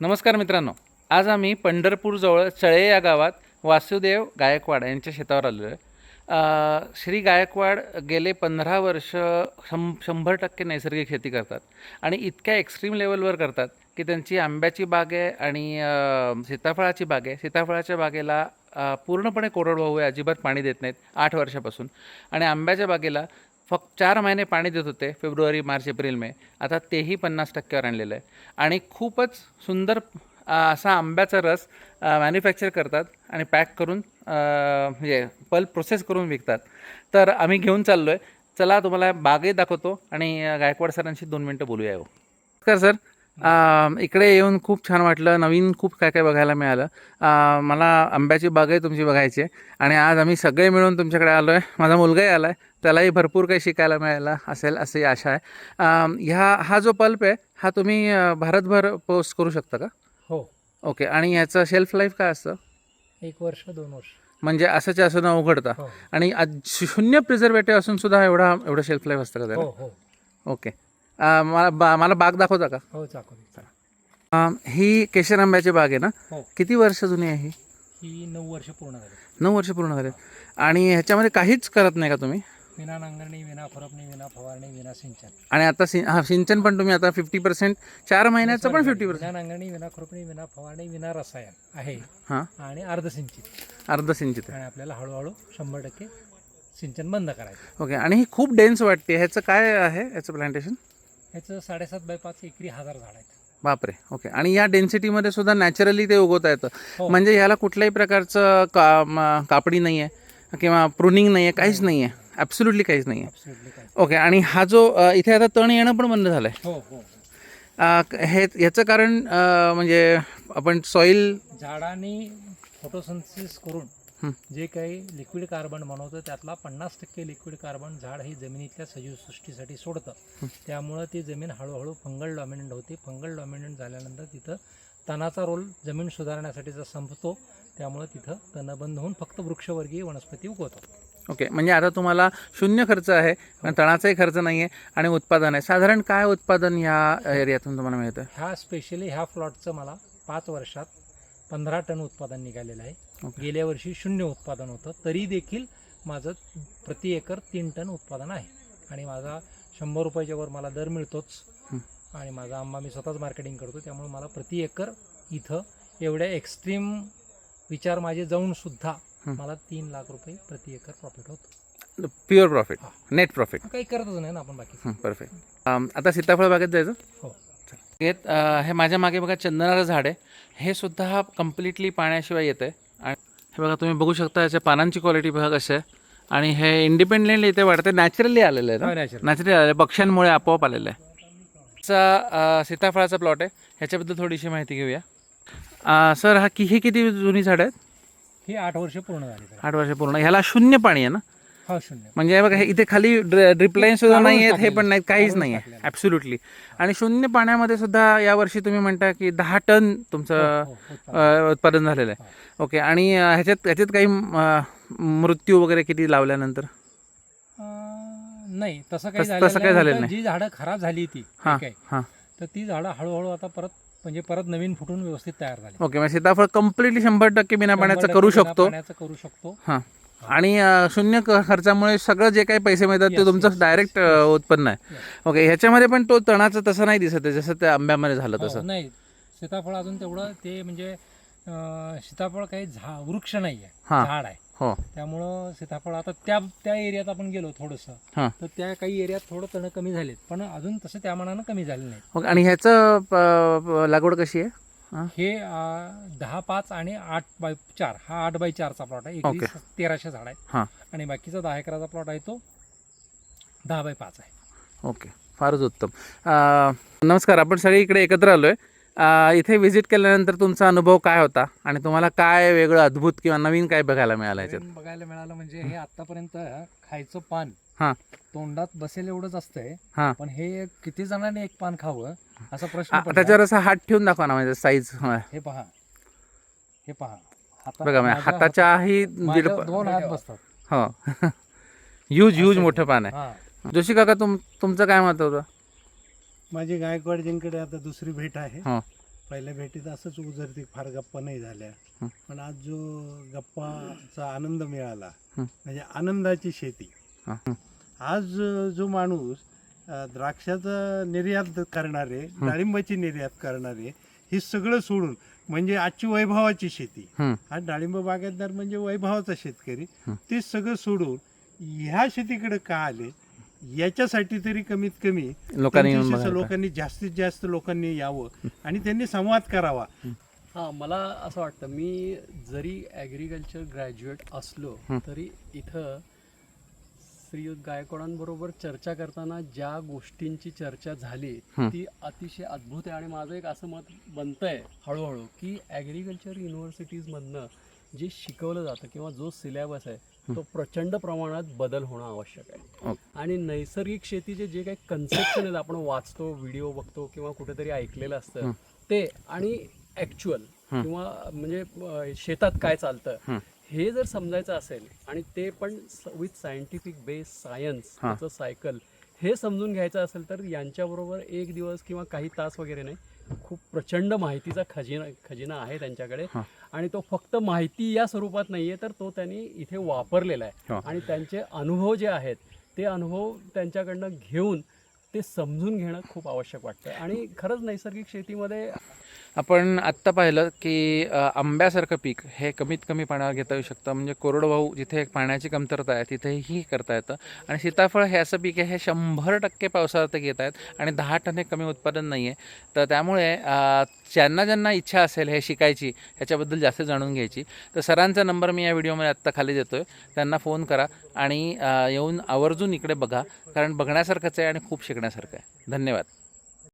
नमस्कार मित्रांनो. आज आम्ही पंढरपूरजवळ चळे या गावात वासुदेव गायकवाड यांच्या शेतावर आलेलो आहे. श्री गायकवाड गेले पंधरा वर्ष शं शंभर टक्के नैसर्गिक शेती करतात आणि इतक्या एक्स्ट्रीम लेवलवर करतात की त्यांची आंब्याची बाग आहे आणि सीताफळाची बाग आहे. सीताफळाच्या बागेला पूर्णपणे कोरडवाहू आहे अजिबात पाणी देत नाहीत आठ वर्षापासून. आणि आंब्याच्या बागेला फक्त चार महिने पाणी देत होते फेब्रुवारी मार्च एप्रिल मे. आता तेही पन्नास टक्क्यावर आणलेलं आहे. आणि खूपच सुंदर असा आंब्याचा रस मॅन्युफॅक्चर करतात आणि पॅक करून म्हणजे पल्प प्रोसेस करून विकतात. तर आम्ही घेऊन चाललो आहे चला तुम्हाला बागही दाखवतो आणि गायकवाड सरांशी दोन मिनटं बोलूया हो. नमस्कार सर. इकडे येऊन खूप छान वाटलं. नवीन खूप काय काय बघायला मिळालं. मला आंब्याची बागही तुमची बघायची आहे. आणि आज आम्ही सगळे मिळून तुमच्याकडे आलो आहे माझा मुलगाही आला आहे त्यालाही भरपूर काही शिकायला मिळायला असेल अशी आशा आहे. ह्या हा जो पल्प आहे हा तुम्ही भारतभर पोस्ट करू शकता का? हो. ओके. आणि ह्याचं शेल्फ लाईफ काय असतं? एक वर्ष दोन वर्ष. म्हणजे असंच्या असं न उघडता. हो. आणि शून्य प्रिझर्वेटिव्ह असून सुद्धा एवढा एवढं शेल्फ लाईफ असतं का हो त्याला हो. ओके. अ, मला बा मला बाग दाखवता का? हो चाकोरी अ, ही केशर आंब्याची बाग आहे ना? हो. किती वर्ष जुनी आहे ही? ही नऊ वर्ष पूर्ण झाली. नऊ वर्ष पूर्ण झाले. आणि ह्याच्यामध्ये काहीच करत नाही का तुम्ही? विना नांगरणी विना खुरपणी विना फवारणी विना सिंचन. आणि आता सि हा सिंचन पण तुम्ही आता फिफ्टी पर्सेंट चार महिन्याचं पण फिफ्टी पर्सेंट विना नांगरणी विना खुरपणी विना फवारणी विना रसायन आहे. हां. आणि अर्धसिंचित. अर्ध सिंचित आणि आपल्याला हळूहळू शंभर टक्के सिंचन बंद करायचं. ओके. आणि ही खूप डेन्स वाटते. ह्याचं काय आहे? याचं प्लांटेशन ह्याचं साडेसात बाय पाच एकरी हजार झाड आहेत. बापरे ओके. आणि या डेन्सिटीमध्ये सुद्धा नॅचरली ते उगवता येतं. हो. म्हणजे ह्याला कुठल्याही प्रकारचं का कापडी नाही आहे किंवा प्रुनिंग नाही आहे काहीच नाही. आहे ॲब्सोल्युटली काहीच नाही. आहे ओके आणि हा जो इथे आता तण येणं पण बंद झालं हो हो आहे हे याचं कारण म्हणजे आपण सॉईल झाडांनी फोटोसिंथेसिस करून हं. जे काही लिक्विड कार्बन बनवतं त्यातला पन्नास टक्के लिक्विड कार्बन झाड ही जमिनीतल्या सजीव सृष्टीसाठी सोडतं. त्यामुळं ती जमीन हळूहळू फंगल डॉमिनंट होते. फंगल डॉमिनंट झाल्यानंतर तिथं तणाचा रोल जमीन सुधारण्यासाठीचा संपतो त्यामुळं तिथं तण बंद होऊन फक्त वृक्षवर्गीय वनस्पती उगवतात. ओके म्हणजे आता तुम्हाला शून्य खर्च आहे पण तणाचाही खर्च नाही आहे आणि उत्पादन आहे. साधारण काय उत्पादन ह्या एरियातून तुम्हाला मिळतं? ह्या स्पेशली ह्या प्लॉटचं मला पाच वर्षात पंधरा टन उत्पादन निघालेलं आहे. गेल्या वर्षी शून्य उत्पादन होतं. तरी देखील माझं प्रति एकर तीन टन उत्पादन आहे. आणि माझा शंभर रुपयाच्या वर मला दर मिळतोच. आणि माझा आंबा मी स्वतःच मार्केटिंग करतो. त्यामुळे मला प्रति एकर इथं एवढ्या एक्स्ट्रीम विचार माझे जाऊन सुद्धा. मला तीन लाख रुपये प्रति एकर प्रॉफिट होतं. प्युअर प्रॉफिट नेट प्रॉफिट काही करतच नाही ना आपण बाकी. परफेक्ट आता सीताफळ बागेत जायचं? हो. येत हे माझ्या मागे बघा चंदनाचं झाड आहे. हे सुद्धा हा कम्प्लिटली पाण्याशिवाय येतं आहे. आणि हे बघा तुम्ही बघू शकता याच्या पानांची क्वालिटी बघा कशी आहे. आणि हे इंडिपेंडेंटली इथे वाढते नॅचरली आलेलं आहे नॅचरल नॅचरली आलेलं आहे. पक्ष्यांमुळे आपोआप आलेलं आहे. चा सीताफळाचा प्लॉट आहे. ह्याच्याबद्दल थोडीशी माहिती घेऊया. सर हा की ही किती जुनी झाड आहेत? ही आठ वर्ष पूर्ण झाली. आठ वर्ष पूर्ण. ह्याला शून्य पाणी आहे ना? हा शून्य. म्हणजे हे बघा हे इथे खाली ड्रिप लाईन सुद्धा नाही आहेत हे. पण नाहीत काहीच नाही आहे. ॲब्सुल्युटली आणि शून्य पाण्यामध्ये सुद्धा यावर्षी तुम्ही म्हणता की दहा टन तुमचं हो, हो, उत्पादन. झालेलं आहे. ओके आणि ह्याच्यात ह्याच्यात काही मृत्यू वगैरे किती लावल्यानंतर? नाही तसं काही तसं- काही झालेलं उलट जी झाडं खराब झाली ती हां हां. तर ती झाडं हळूहळू आता परत म्हणजे परत नवीन फुटून व्यवस्थित तयार झाली. ओके म्हणजे सीताफळ कम्प्लिटली शंभर टक्के बिना पाण्याचं करू शकतो. करू शकतो. हां. आणि शून्य खर्चामुळे सगळं जे काही पैसे मिळतात ते तुमचं डायरेक्ट उत्पन्न आहे. ओके ह्याच्यामध्ये पण तो तणाचं तसं नाही दिसत आहे जसं त्या आंब्यामध्ये झालं हो, तसं. नाही. सीताफळ अजून तेवढं ते म्हणजे सीताफळ काही झा वृक्ष नाही आहे. झाड आहे. हो. त्यामुळं सीताफळ आता त्या त्या एरियात आपण गेलो थोडंसं हां. तर त्या काही एरियात थोडं तण कमी झालेत पण अजून तसं त्या मनानं कमी झाले नाही. आणि ह्याचं लागवड कशी आहे? हां? हे अं, दहा पाच आणि आठ बाय चार. हा आठ बाय चारचा प्लॉट आहे. एकरी Okay. तेराशे झाड आहे हां. आणि बाकीचा दहा एकराचा प्लॉट आहे तो दहा बाय पाच आहे. ओके. फारच उत्तम. अ, नमस्कार. आपण सगळे इकडे एकत्र आलो आहे इथे व्हिजिट केल्यानंतर तुमचा अनुभव काय होता? आणि तुम्हाला काय वेगळं अद्भुत किंवा नवीन काय बघायला मिळालं याच्यात? बघायला मिळालं म्हणजे हे आतापर्यंत खायचं पान हां. तोंडात बसेल एवढंच असतंय. हां. पण हे किती जणांनी एक पान खावं असा प्रश्न पडला. त्याच्यावर असा हात ठेवून दाखवा ना म्हणजे साईज हे पहा. हे पहा. हाता- बघा म्हणजे माझ्या हाताच्याही हातात- दीड माझ्या दोन हात बसतात. हो. ह्यूज ह्यूज मोठं पान आहे. हा. जोशी काका तुम तुमचं काय मत होतं? माझी गायकवाडजींकडे आता दुसरी भेट आहे हो पहिल्या भेटीत असंच उजरती फार गप्पा नाही झाल्या. पण आज जो गप्पाचा आनंद मिळाला. म्हणजे आनंदाची शेती हां हं. आज जो माणूस अ, द्राक्षाचं निर्यात करणारे डाळिंबाची निर्यात करणारे हे सगळं सोडून म्हणजे आजची वैभवाची शेती हं. हा डाळिंब बागायतदार म्हणजे वैभवाचा शेतकरी. ते सगळं सोडून ह्या शेतीकडे का आले याच्यासाठी तरी कमीत कमी लोकांनी येऊन पंचवीस बघायला लोकांनी जास्तीत जास्त लोकांनी यावं आणि त्यांनी संवाद करावा हां मला असं वाटतं मी जरी ॲग्रिकल्चर ग्रॅज्युएट असलो. तरी इथं श्रीयुत गायकवाडांबरोबर चर्चा करताना ज्या गोष्टींची चर्चा झाली. ती अतिशय अद्भुत आहे आणि माझं एक असं मत बनतंय हळूहळू की ॲग्रिकल्चर युनिव्हर्सिटीजमधनं जे शिकवलं जातं किंवा जो सिलेबस आहे तो प्रचंड प्रमाणात बदल होणं आवश्यक आहे. ओके. आणि नैसर्गिक शेतीचे जे काही कन्सेप्शन आहेत आपण वाचतो व्हिडिओ बघतो किंवा कुठेतरी ऐकलेलं असतं ते आणि ॲक्च्युअल किंवा म्हणजे शेतात काय चालतं हे जर समजायचं असेल आणि ते पण विथ सायंटिफिक बेस सायन्स हां. त्याचं सायकल हे समजून घ्यायचं असेल तर यांच्याबरोबर एक दिवस किंवा काही तास वगैरे नाही खूप प्रचंड माहितीचा खजिना खजिना आहे त्यांच्याकडे. आणि तो फक्त माहिती या स्वरूपात नाहीये तर तो त्यांनी इथे वापरलेला आहे. आणि त्यांचे अनुभव जे आहेत ते अनुभव त्यांच्याकडनं घेऊन ते समजून घेणं खूप आवश्यक वाटतं आणि खरंच नैसर्गिक शेतीमध्ये आपण आत्ता पाहिलं की आंब्यासारखं पीक हे कमीत कमी पाण्यावर घेता येऊ शकतं. म्हणजे कोरडवाहू जिथे पाण्याची कमतरता आहे तिथेही करता येतं. आणि सीताफळ हे असं पीक आहे हे शंभर टक्के पावसाळ्यात घेत आहेत आणि दहा टन हे कमी उत्पादन नाही आहे. तर त्यामुळे ज्यांना ज्यांना इच्छा असेल हे शिकायची ह्याच्याबद्दल जास्त जाणून घ्यायची. तर सरांचा नंबर मी या व्हिडिओमध्ये आत्ता खाली देतो आहे त्यांना फोन करा आणि येऊन आवर्जून इकडे बघा. कारण बघण्यासारखंच आहे आणि खूप शिकण्यासारखं आहे. धन्यवाद.